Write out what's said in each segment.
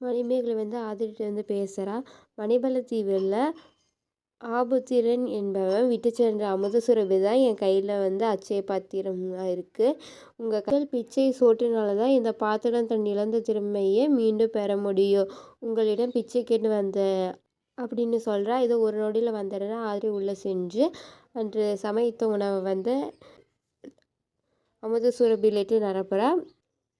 மணிமேகலை வந்து ஆதிரிட்ட வந்து பேசுகிறா மணிபலத்தீவில் ஆபுத்திரன் என்பவன் விட்டு சென்ற அமுதசுரபி தான் என் கையில் வந்து அச்சய பாத்திரமாக இருக்குது உங்கள் கையில் பிச்சை சோற்றினால தான் இந்த பாத்திரம் தன் இழந்த திறமையை மீண்டும் பெற முடியும். உங்களிடம் பிச்சை கேட்டு வந்த அப்படின்னு சொல்கிறா இதை ஒரு நொடியில் வந்துடுறா. ஆதிரி உள்ளே செஞ்சு அன்று சமைத்த உணவை வந்து அமுத சுரபிலேட்டு நிரப்புறா.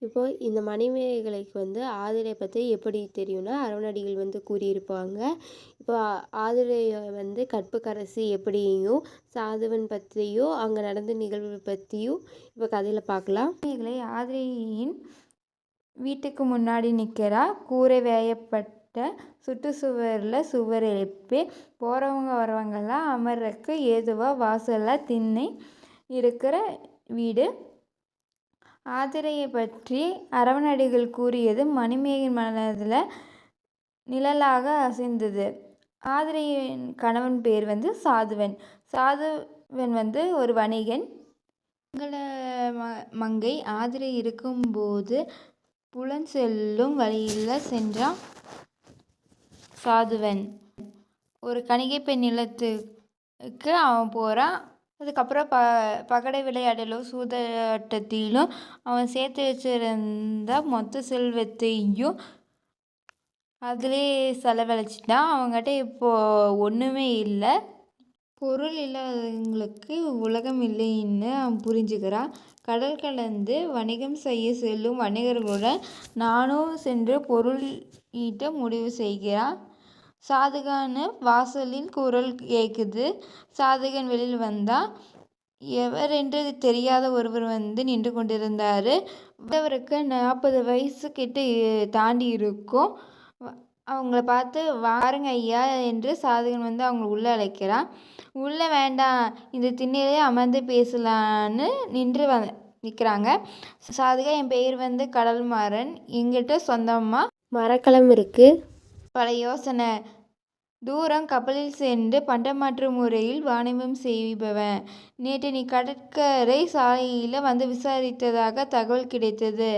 இப்போ இந்த மணிமேகலைக்கு வந்து ஆதிரை பற்றி எப்படி தெரியும்னா அருணடிகள் வந்து கூறியிருப்பாங்க. இப்போ ஆதிரையை வந்து கற்புக்கரசி எப்படியும் சாதுவன் பற்றியும் அங்கே நடந்த நிகழ்வு பற்றியும் இப்போ கதையில் பார்க்கலாம். மணிமேகலை ஆதிரையின் வீட்டுக்கு முன்னாடி நிற்கிறா. கூரை வேயப்பட்ட சுற்றுச்சுவரில் சுவர் எழுப்பி போகிறவங்க வரவங்கெல்லாம் அமர்றதுக்கு ஏதுவாக வாசலில் திண்ணை இருக்கிற வீடு. ஆதிரையை பற்றி அரவணடிகள் கூறியது மணிமேகலின் மனதில் நிழலாக அசைந்தது. ஆதிரையின் கணவன் பேர் வந்து சாதுவன். சாதுவன் வந்து ஒரு வணிகன். மங்கள ம மங்கை ஆதிரை இருக்கும்போது புலன் செல்லும் வழியில் சென்றான் சாதுவன். ஒரு கணிகை பெண் நிலத்துக்கு அவன் போகிறான் அதுக்கப்புறம் ப பகடை விளையாடலும் சூதாட்டத்திலும் அவன் சேர்த்து வச்சுருந்த மொத்த செல்வத்தையும் அதிலே செலவழிச்சிட்டான். அவங்ககிட்ட இப்போது ஒன்றுமே இல்லை. பொருள் இல்லாதவங்களுக்கு உலகம் இல்லைன்னு அவன் புரிஞ்சுக்கிறான். கடல் கலந்து வணிகம் செய்ய செல்லும் வணிகர்களுடன் நானும் சென்று பொருள் ஈட்ட முடிவு செய்கிறான். சாதுகான்னு வாசலில் குரல் கேட்குது சாதுகன் வெளியில் வந்தால் எவர் என்று தெரியாத ஒருவர் வந்து நின்று கொண்டிருந்தார். அவருக்கு நாற்பது வயசு கிட்ட தாண்டி இருக்கும். அவங்கள பார்த்து வாருங்க ஐயா என்று சாதகன் வந்து அவங்க உள்ளே அழைக்கிறான். உள்ளே வேண்டாம். இந்த திண்ணையிலே அமர்ந்து பேசலான்னு நின்று வ நிற்கிறாங்க சாதகா என் பெயர் வந்து கடல்மாறன். எங்கிட்ட சொந்தமாக மரக்கலம் இருக்குது பல யோசனை. தூரம் கப்பலில் சென்று பண்டமாற்று முறையில் வாணிபம் செய்பவன். நேற்று நீ கடற்கரை சாலையில் வந்து விசாரித்ததாக தகவல் கிடைத்தது.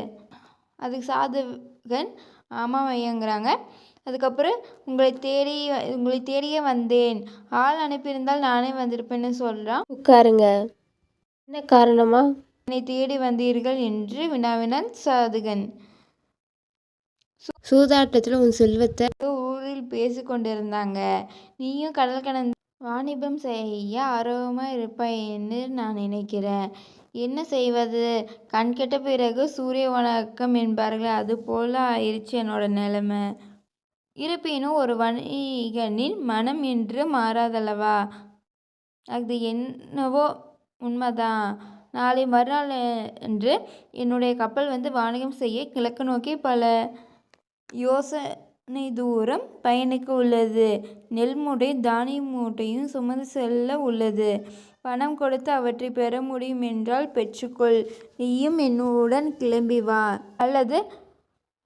அதுக்கு சாதகன் ஆமாம் ஐயங்கிறாங்க அதுக்கப்புறம் உங்களை தேடி உங்களை தேடியே வந்தேன். ஆள் அனுப்பியிருந்தால் நானே வந்திருப்பேன்னு சொல்கிறான் உட்காருங்க. என்ன காரணமா? என்னை தேடி வந்தீர்கள் என்று வினாவினான் சாதுகன். சூதாட்டத்தில் உன் செல்வத்தை ஊரில் பேசி கொண்டிருந்தாங்க நீயும் கடல் கடந்து வாணிபம் செய்ய ஆர்வமாக இருப்பாய்ன்னு நான் நினைக்கிறேன். என்ன செய்வது? கண்கெட்ட பிறகு சூரிய வணக்கம் என்பார்கள் அது போல் ஆயிடுச்சு என்னோட நிலைமை. இருப்பினும் ஒரு வணிகனின் மனம் என்று மாறாதல்லவா? அது என்னவோ உண்மைதான். நாளை மறுநாள் என்று என்னுடைய கப்பல் வந்து வாணிகம் செய்ய கிழக்கு நோக்கி பல யோசனை தூரம் பயணிக்க உள்ளது. நெல் மூட்டை தானிய மூட்டையும் சுமந்து செல்ல உள்ளது. பணம் கொடுத்து அவற்றை பெற முடியும் என்றால் பெற்றுக்கொள். நீயும் என்னுடன் கிளம்பி வா. அல்லது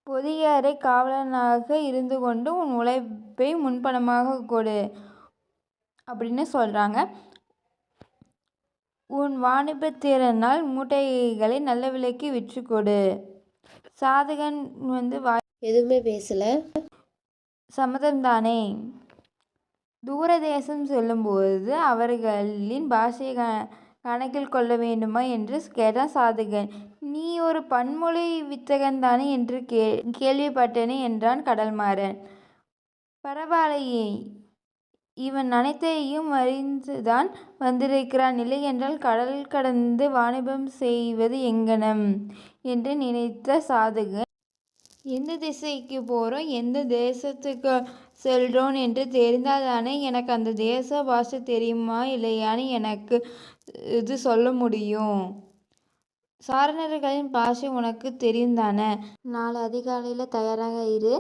பொதியறை காவலனாக இருந்து கொண்டு உன் உழைப்பை முன்பணமாக கொடு அப்படின்னு சொல்கிறாங்க உன் வாணிபத்திறனால் மூட்டைகளை நல்ல விலைக்கு விற்று கொடு. சாதகன் வந்து வா எதுவுமே பேசலை. சம்மதம்தானே? தூரதேசம் செல்லும்போது அவர்களின் பாஷையை க கணக்கில் கொள்ள வேண்டுமா என்று கேட்டான் சாதகன். நீ ஒரு பன்மொழி வித்தகன் தானே என்று கே கேள்விப்பட்டேனே என்றான் கடல்மாறன். பரவாயில்லையே இவன் அனைத்தையும் அறிந்துதான் வந்திருக்கிறான். இல்லையென்றால் கடல் கடந்து வாணிபம் செய்வது எங்கனம்? என்று நினைத்த சாதகன் எந்த திசைக்கு போகிறோம் எந்த தேசத்துக்கு செல்கிறோம் என்று தெரிந்தால் தானே எனக்கு அந்த தேச பாஷை தெரியுமா இல்லையான்னு எனக்கு இது சொல்ல முடியும். சாரணர்களின் பாஷை உனக்கு தெரியும் தானே நாளை அதிகாலையில் தயாராக இரு.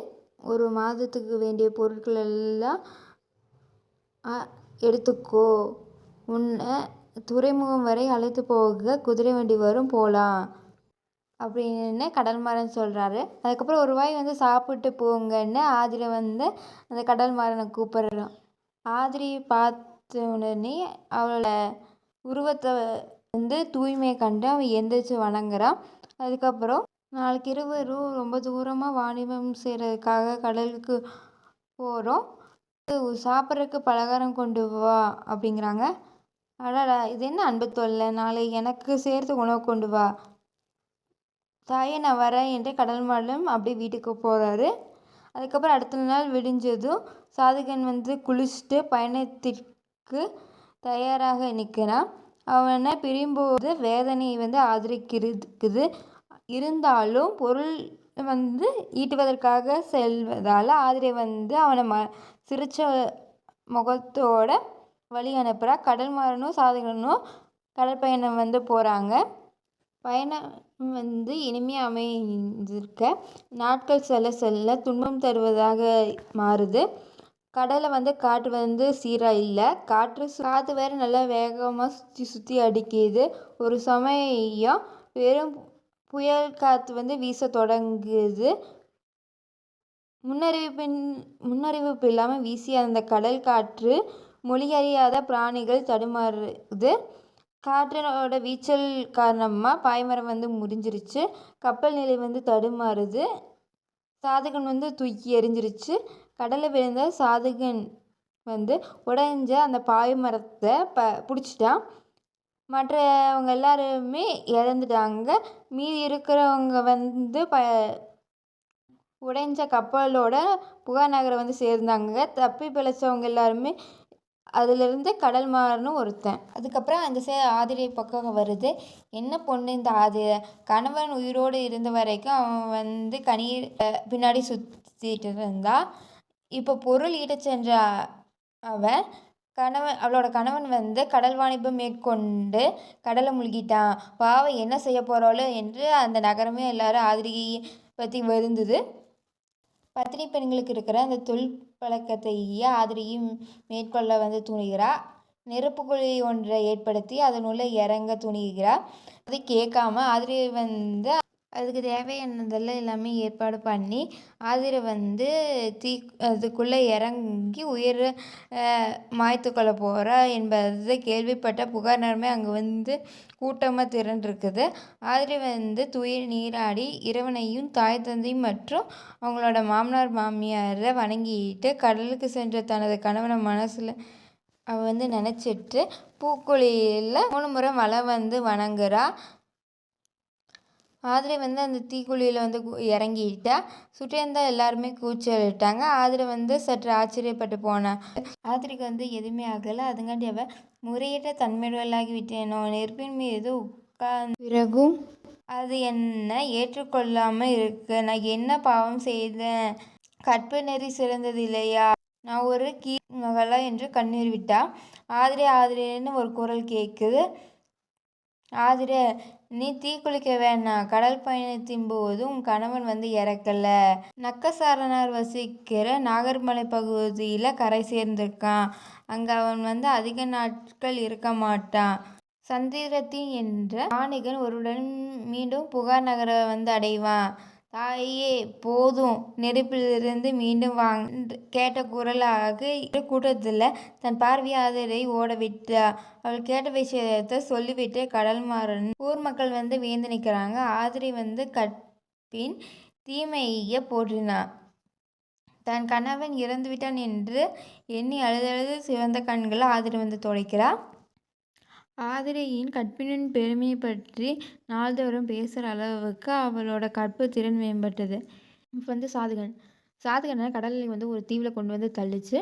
ஒரு மாதத்துக்கு வேண்டிய பொருட்கள் எல்லாம் எடுத்துக்கோ. உன்னை துறைமுகம் வரை அழைத்து போக குதிரை வண்டி வரும் போகலாம் அப்படின்னு கடல்மாறன் சொல்கிறாரு அதுக்கப்புறம் ஒரு வாய் வந்து சாப்பிட்டு போங்கன்னு ஆதிரை வந்து அந்த கடல்மாறனை கூப்பிட்றான் ஆதிரி பார்த்த உடனே அவளோட உருவத்தை வந்து தூய்மையை கண்டு அவன் எந்திரிச்சு வணங்குறான். அதுக்கப்புறம் நாளைக்கு இருவரும் ரொம்ப தூரமாக வாணிபம் செய்கிறதுக்காக கடலுக்கு போகிறோம் சாப்பிட்றதுக்கு பலகாரம் கொண்டு வா அப்படிங்கிறாங்க. அடடா இது என்ன அன்பு தொல்லை? நாளை எனக்கு சேர்த்து உணவு கொண்டு வா. தாயே நான் வரேன். என்று கடல் மாடலும் அப்படியே வீட்டுக்கு போகிறாரு அதுக்கப்புறம் அடுத்த நாள் விடிஞ்சதும் சாதுகன் வந்து குளிச்சுட்டு பயணத்திற்கு தயாராக நிற்கிறான். அவனை பிரியும்போது வேதனை வந்து ஆதரிக்கிறது. இருந்தாலும் பொருள் வந்து ஈட்டுவதற்காக செல்வதால் ஆதிரை வந்து அவனை ம சிரிச்ச முகத்தோட வழி அனுப்புகிறா கடல் மாறனும் சாதகனும் கடற்பயணம் வந்து போகிறாங்க பயணம் வந்து இனிமையாக அமைஞ்சிருக்க நாட்கள் செல்ல செல்ல துன்பம் தருவதாக மாறுது. கடலை வந்து காற்று வந்து சீராக இல்லை காற்று காற்று வேறு நல்லா வேகமாக சுற்றி சுற்றி அடிக்குது. ஒரு சமயம் வெறும் புயல் காற்று வந்து வீச தொடங்குது. முன்னறிவிப்பின் முன்னறிவிப்பு இல்லாமல் வீசிய அந்த கடல் காற்று மொழியறியாத பிராணிகள் தடுமாறுது. காற்றினோட வீச்சல் காரணமாக பாய்மரம் வந்து முறிஞ்சிருச்சு. கப்பல் நிலை வந்து தடுமாறுது. சாதகன் வந்து தூக்கி எறிஞ்சிருச்சு. கடலில் விழுந்த சாதகன் வந்து உடைஞ்ச அந்த பாய்மரத்தை ப பிடிச்சிட்டான். மற்றவங்க எல்லாருமே இறந்துட்டாங்க. மீதி இருக்கிறவங்க வந்து ப உடைஞ்ச கப்பலோட புகார் நகரை வந்து சேர்ந்தாங்க. தப்பி பிழைச்சவங்க எல்லாருமே அதுலேருந்து கடல் மாறனும் ஒருத்தன். அதுக்கப்புறம் அந்த சே ஆதிரை பக்கம் வருது. என்ன பொண்ணு இந்த ஆதி கணவன் உயிரோடு இருந்த வரைக்கும் அவன் வந்து கணீர் பின்னாடி சுற்றிட்டு இருந்தா. இப்போ பொருள் ஈட்ட சென்ற அவன் கணவன் அவளோட கணவன் வந்து கடல் வாணிபம் மேற்கொண்டு கடலை முழுகிட்டான். பாவம் என்ன செய்ய போகிறாளோ என்று அந்த நகரமே எல்லாரும் ஆதிரியை பற்றி வருந்தது. பத்தினி பெண்களுக்கு இருக்கிற அந்த தொழில் பழக்கத்தையே ஆதிரியும் மேற்கொள்ள வந்து துணிகிறாள் நெருப்பு குழி ஒன்றை ஏற்படுத்தி அதனுள்ளே இறங்க துணிகிறாள் அதை கேட்காம ஆதிரி வந்து அதுக்கு தேவையானதெல்லாம் எல்லாமே ஏற்பாடு பண்ணி ஆதிரை வந்து தீ அதுக்குள்ளே இறங்கி உயிரை மாய்த்துக்கொள்ள போகிறா என்பதை கேள்விப்பட்ட புகார் நேரமே அங்கே வந்து கூட்டமாக திரண்டிருக்குது. ஆதிரை வந்து துயிர் நீராடி இறைவனையும் தாய் தந்தையும் மற்றும் அவங்களோட மாமனார் மாமியாரை வணங்கிட்டு கடலுக்கு சென்ற தனது கணவனை மனசில் அவள் வந்து நினச்சிட்டு பூக்குழியில் மூணு முறை மலை வந்து வணங்குறா. ஆதிரை வந்து அந்த தீக்குழியில் வந்து இறங்கிட்டா சுட்டேந்தா எல்லாருமே கூச்சலிட்டாங்க. ஆதிரை வந்து சற்று ஆச்சரியப்பட்டு போனான் ஆதிரைக்கு வந்து எதுவுமே ஆகலை. அதுங்காட்டி அவள் முறையிட்ட தன்மையுடலாகி விட்டேனோ நெருப்பின் மீது உட்கார்ந்து பிறகும் அது என்ன ஏற்றுக்கொள்ளாமல் இருக்கு. நான் என்ன பாவம் செய்தேன்? கற்பு நெறி சிறந்தது இல்லையா? நான் ஒரு கீ மகளா என்று கண்ணீர் விட்டா. ஆதிரே ஆதிரேன்னு ஒரு குரல் கேட்குது ஆதிரே நீ தீக்குளிக்க வேணாம் கடல் பயணத்தின் போது உன் கணவன் வந்து இறக்கல. நக்கசாரணார் வசிக்கிற நாகர்மலை பகுதியில் கரை சேர்ந்திருக்கான். அங்கே அவன் வந்து அதிக நாட்கள் இருக்க மாட்டான். சந்திரத்தின் என்ற ஆணிகன் ஒருடன் மீண்டும் புகார் நகரை வந்து அடைவான். தாயே போதும். நெருப்பிலிருந்து மீண்டும் வாங் கேட்ட குரலாக கூட்டத்தில் தன் பார்வையாளரை ஓடவிட்டாள் அவள் கேட்ட விஷயத்த சொல்லிவிட்டு கடல் மாறன் ஊர் மக்கள் வந்து வியந்து நிற்கிறாங்க. ஆதிரி வந்து கற்பின் தீமையை போற்றினான் தன் கணவன் இறந்துவிட்டான் என்று எண்ணி அழுதழுது சிவந்த கண்களை ஆதிரி வந்து துடைக்கிறாள் ஆதிரையின் கற்பினின் பெருமையை பற்றி நாள்தோறும் பேசுகிற அளவுக்கு அவளோட கற்பு திறன் மேம்பட்டது. இப்போ வந்து சாதுகன். சாதுகனை கடலில் வந்து ஒரு தீவில் கொண்டு வந்து தள்ளிச்சு.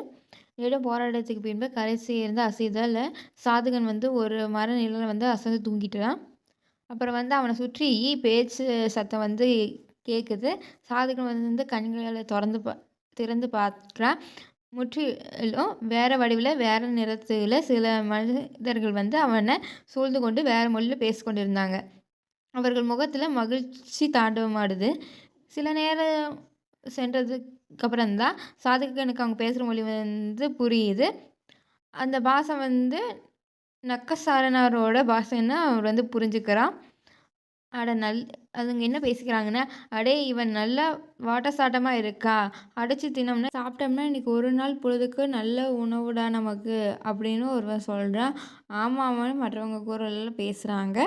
நெடும் போராட்டத்துக்கு பின்பு கரை சேர்ந்து அசைதால் சாதுகன் வந்து ஒரு மர நிழலில் வந்து அசைந்து தூங்கிட்டுறான் அப்புறம் வந்து அவனை சுற்றி பேச்சு சத்தம் வந்து கேட்குது சாதுகன் வந்து கண்களை திறந்து பா திறந்து பார்க்குறான். முற்றிலும் வேறு வடிவில் வேறு நிறத்தில் சில மனிதர்கள் வந்து அவனை சூழ்ந்து கொண்டு வேறு மொழியில் பேசிக்கொண்டிருந்தாங்க அவர்கள் முகத்தில் மகிழ்ச்சி தாண்டவமாடுது. சில நேரம் சென்றதுக்கப்புறம்தான் சாதுகனுக்கு அவங்க பேசுகிற மொழி வந்து புரியுது. அந்த பாஷை வந்து நக்கசாரனாரோட பாஷைன்னு அவர் வந்து புரிஞ்சுக்கிறான். அட நல் அதுங்க என்ன பேசிக்கிறாங்கன்னா அடே இவன் நல்லா வாட்டசாட்டமாக இருக்கா? அடைச்சி தின்னோம்னா சாப்பிட்டோம்னா இன்றைக்கி ஒரு நாள் பொழுதுக்கு நல்ல உணவுடா நமக்கு அப்படின்னு ஒருவன் சொல்கிறான் ஆமாம் ஆமான்னு மற்றவங்க குரலில் பேசுகிறாங்க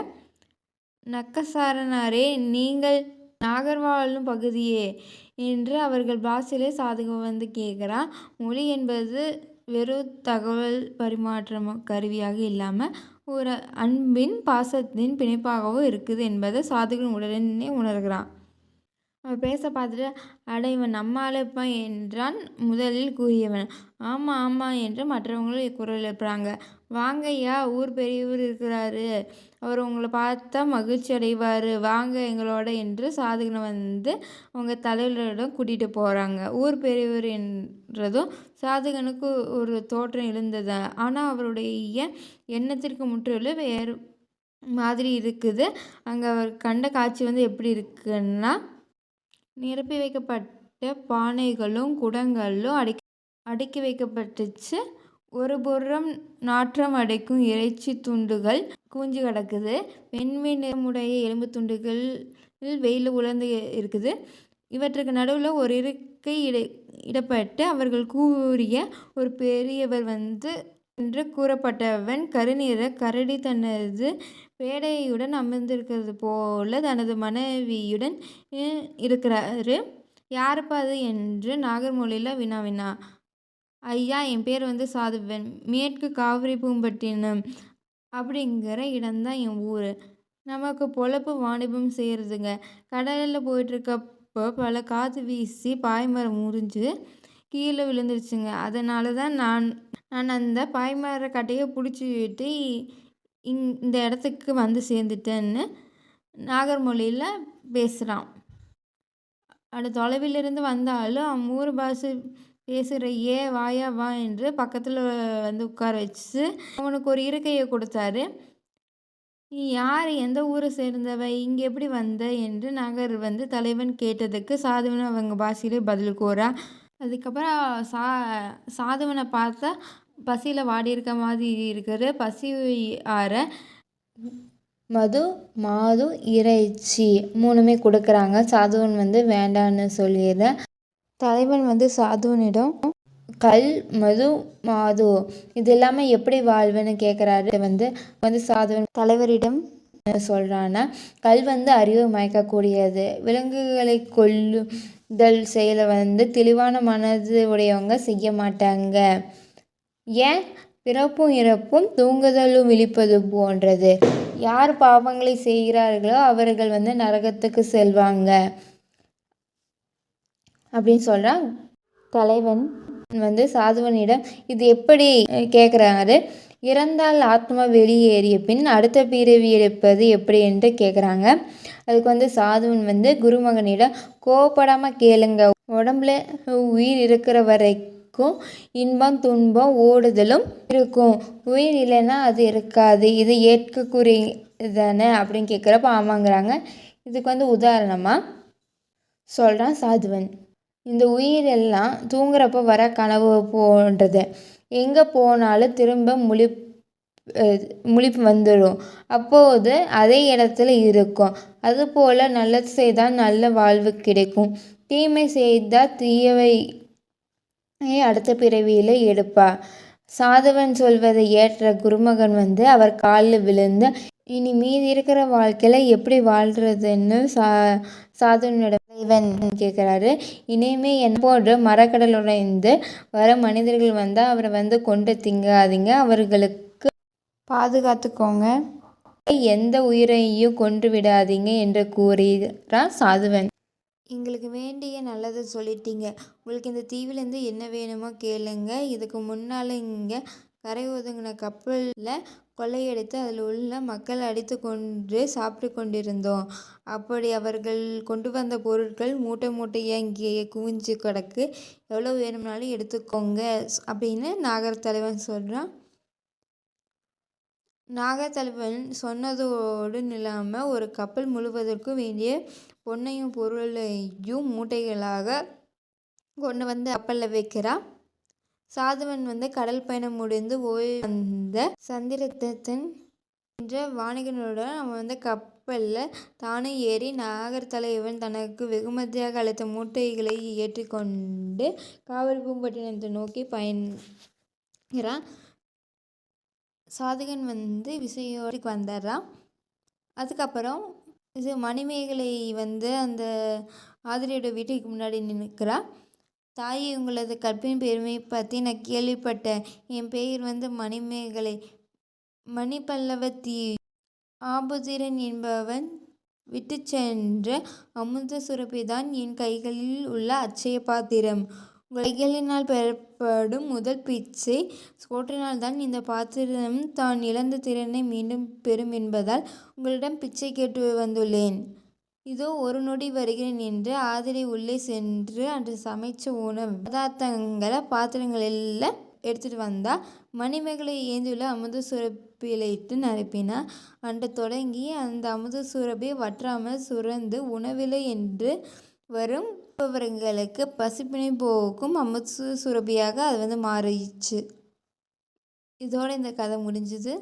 நக்கசாரனாரே நீங்கள் நாகர்வாழும் பகுதியே என்று அவர்கள் பாஷையிலே சாதகம் வந்து கேட்குறான். மொழி என்பது வெறும் தகவல் பரிமாற்றம் கருவியாக இல்லாமல் ஒரு அன்பின் பாசத்தின் பிணைப்பாகவும் இருக்குது என்பதை சாதுகன் உடனே உணர்கிறான். அவன் பேச பார்த்துட்டு அட இவன் நம்ம ஆளுப்பா என்றான் முதலில் கூறியவன். ஆமாம் ஆமாம் என்று மற்றவங்களும் குரல் எழுப்புறாங்க. வாங்கய்யா ஊர் பெரியவர் இருக்கிறாரு. அவர் உங்களை பார்த்தா மகிழ்ச்சி அடைவார். வாங்க எங்களோட என்று சாதுகனை வந்து அவங்க தலைவரிடம் கூட்டிகிட்டு போகிறாங்க ஊர் பெரியவர் என்றதும் சாதுகனுக்கு ஒரு தோற்றம் எழுந்தது. ஆனால் அவருடைய எண்ணத்திற்கு முற்றிலும் வேறு மாதிரி இருக்குது. அங்கே அவர் கண்ட காட்சி வந்து எப்படி இருக்குன்னா நிரப்பி வைக்கப்பட்ட பானைகளும் குடங்களும் அடுக்கி அடுக்கி வைக்கப்பட்டுச்சு. ஒரு புறம் நாற்றம் அடைக்கும் இறைச்சி துண்டுகள் குவிஞ்சு கிடக்குது. வெண்மை நிறமுடைய எலும்பு துண்டுகள் வெயிலில் உலர்ந்து இருக்குது. இவற்றுக்கு நடுவில் ஒரு இருக்கை இட இடப்பட்டு அவர்கள் கூறிய ஒரு பெரியவர் வந்து என்று கூறப்பட்டவன் கருநீரை கரடி தனது பேடையுடன் அமர்ந்திருக்கிறது போல தனது மனைவியுடன் இருக்கிறாரு. யாருப்பா அது? என்று நாகர்மொழியில் வினாவினா ஐயா என் பேர் வந்து சாதுவன். மேற்கு காவிரி பூம்பட்டினம் அப்படிங்கிற இடம்தான் என் ஊர். நமக்கு பொழப்பு வாணிபம் செய்கிறதுங்க கடலில் போயிட்டுருக்கப்போ பல காற்று வீசி பாய்மரம் முறிஞ்சு கீழே விழுந்துருச்சுங்க. அதனால தான் நான் நான் அந்த பாய்மர கட்டையை பிடிச்சிட்டு இங் இந்த இடத்துக்கு வந்து சேர்ந்துட்டேன்னு நாகர்மொழியில் பேசுகிறான் அட தொலைவிலிருந்து வந்தாலும் அவன் ஊர் பாஷை பேசுகிற வாயா வா என்று பக்கத்தில் வந்து உட்கார வச்சு அவனுக்கு ஒரு இருக்கையை கொடுத்தாரு. நீ யார்? எந்த ஊரை சேர்ந்தவ? இங்கே எப்படி வந்த? என்று நகர் வந்து தலைவன் கேட்டதுக்கு சாதுவன் அவங்க பாஷையிலே பதில் கூறா. அதுக்கப்புறம் சா சாதுவனை பார்த்தா பசியில் வாடி இருக்க மாதிரி இருக்கிற பசி ஆற மது மாது இறைச்சி மூணுமே கொடுக்குறாங்க. சாதுவன் வந்து வேண்டான்னு சொல்லிடுற தலைவன் வந்து சாதுவனிடம் கல் மது மாது இது எல்லாமே எப்படி வாழ்வேன்னு கேட்குறாரு வந்து வந்து சாதுவன் தலைவரிடம் சொல்கிறான்னா கல் வந்து அறிவு மயக்கக்கூடியது. விலங்குகளை கொல்லுதல் செயலை வந்து தெளிவான மனது உடையவங்க செய்ய மாட்டாங்க. ஏன்? பிறப்பும் இறப்பும் தூங்குதலும் விழிப்பது போன்றது. யார் பாவங்களை செய்கிறார்களோ அவர்கள் வந்து நரகத்துக்கு செல்வாங்க. அப்படின்னு சொல்கிறான் தலைவன் வந்து சாதுவனிடம் இது எப்படி? கேட்குறாரு இறந்தால் ஆத்மா வெளியேறிய பின் அடுத்த பிறவி எடுப்பது எப்படி? என்று கேட்குறாங்க அதுக்கு வந்து சாதுவன் வந்து குருமகனிடம் கோவப்படாமல் கேளுங்க. உடம்புல உயிர் இருக்கிற வரைக்கும் இன்பம் துன்பம் ஓடுதலும் இருக்கும். உயிர் இல்லைன்னா அது இருக்காது. இது ஏற்கக்குரியதானே அப்படின்னு கேட்குறப்ப ஆமாங்கிறாங்க. இதுக்கு வந்து உதாரணமாக சொல்கிறான் சாதுவன். இந்த உயிர் எல்லாம் தூங்குறப்ப வர கனவு போன்றது. எங்கே போனாலும் திரும்ப முழிப் முழிப்பு வந்துடும் அப்போது அதே இடத்துல இருக்கும். அதுபோல் நல்லது செய்தால் நல்ல வாழ்வு கிடைக்கும். தீமை செய்தால் தீயவை அடுத்த பிறவியில் எடுப்பா சாதவன் சொல்வதை ஏற்ற குருமகன் வந்து அவர் காலில் விழுந்து இனி மீதி இருக்கிற வாழ்க்கையில் எப்படி வாழ்கிறதுன்னு சா சாதுவனிடம் இவன் கேட்குறாரு. இனிமே என் போன்று மரக்கடல் உடைந்து வர மனிதர்கள் வந்தால் அவரை வந்து கொண்டு திங்காதீங்க. அவர்களுக்கு பாதுகாத்துக்கோங்க. எந்த உயிரையும் கொன்று விடாதீங்க என்று கூறுகிறான் சாதுவன். எங்களுக்கு வேண்டிய நல்லதை சொல்லிட்டீங்க. உங்களுக்கு இந்த தீவிலேருந்து என்ன வேணுமோ கேளுங்க. இதுக்கு முன்னால் இங்கே கரை ஒதுங்கின கப்பலில் கொள்ளையடித்து அதில் உள்ள மக்களை அடித்து கொன்று சாப்பிட்டு கொண்டிருந்தோம். அப்படி அவர்கள் கொண்டு வந்த பொருட்கள் மூட்டை மூட்டையாக இங்கே குவிஞ்சு கிடக்கு. எவ்வளோ வேணும்னாலும் எடுத்துக்கோங்க அப்படின்னு நாகர் தலைவன் சொல்கிறான் நாகத்தலைவன் சொன்னதோடு நில்லாமல் ஒரு கப்பல் முழுவதற்கும் வேண்டிய பொன்னையும் பொருளையும் மூட்டைகளாக கொண்டு வந்து கப்பலில் வைக்கிறான். சாதுவன் வந்து கடல் பயணம் முடிந்து ஓய்வு வந்த சந்திரத்தன் என்ற வாணிகனுடன் அவன் வந்து கப்பலில் தானே ஏறி நாகர்தலைவன் தனக்கு வெகுமதியாக அளித்த மூட்டைகளை ஏற்றிக்கொண்டு காவிரி பூம்பட்டினத்தை நோக்கி பயன்கிறான் சாதகன் வந்து விசையோடு வந்துடுறான் அதுக்கப்புறம் இது மணிமேகலை வந்து அந்த ஆதிரியோட வீட்டுக்கு முன்னாடி நிற்கிறான். தாயே உங்களது கற்பின் பெருமை பற்றி நான் கேள்விப்பட்டேன். என் பெயர் வந்து மணிமேகலை. மணிபல்லவத்தி. ஆபுதிரன் என்பவன் விட்டு சென்ற அமுத சுரபிதான் என் கைகளில் உள்ள அச்சய பாத்திரம். கைகளினால் பெறப்படும் முதல் பிச்சை சோற்றினால்தான் இந்த பாத்திரம் தான் இழந்த திறனை மீண்டும் பெறும் என்பதால் உங்களிடம் பிச்சை கேட்டு வந்துள்ளேன். இதோ ஒரு நொடி வருகிறேன் என்று ஆதிரை உள்ளே சென்று அன்று சமைச்ச உணவு. பதார்த்தங்களை பாத்திரங்கள் எல்லாம் எடுத்துகிட்டு வந்தா மணிமேகலை ஏந்தியுள்ள அமுத சுரப்பிலிட்டு நிரப்பினா. அன்று தொடங்கி அந்த அமுத சுரப்பி வற்றாமல் சுரந்து உணவில்லை என்று வரும் பவர்களுக்கு பசிப்பினை போக்கும் அமுத சுரபியாக அது வந்து மாறிடுச்சு இதோட இந்த கதை முடிஞ்சுது.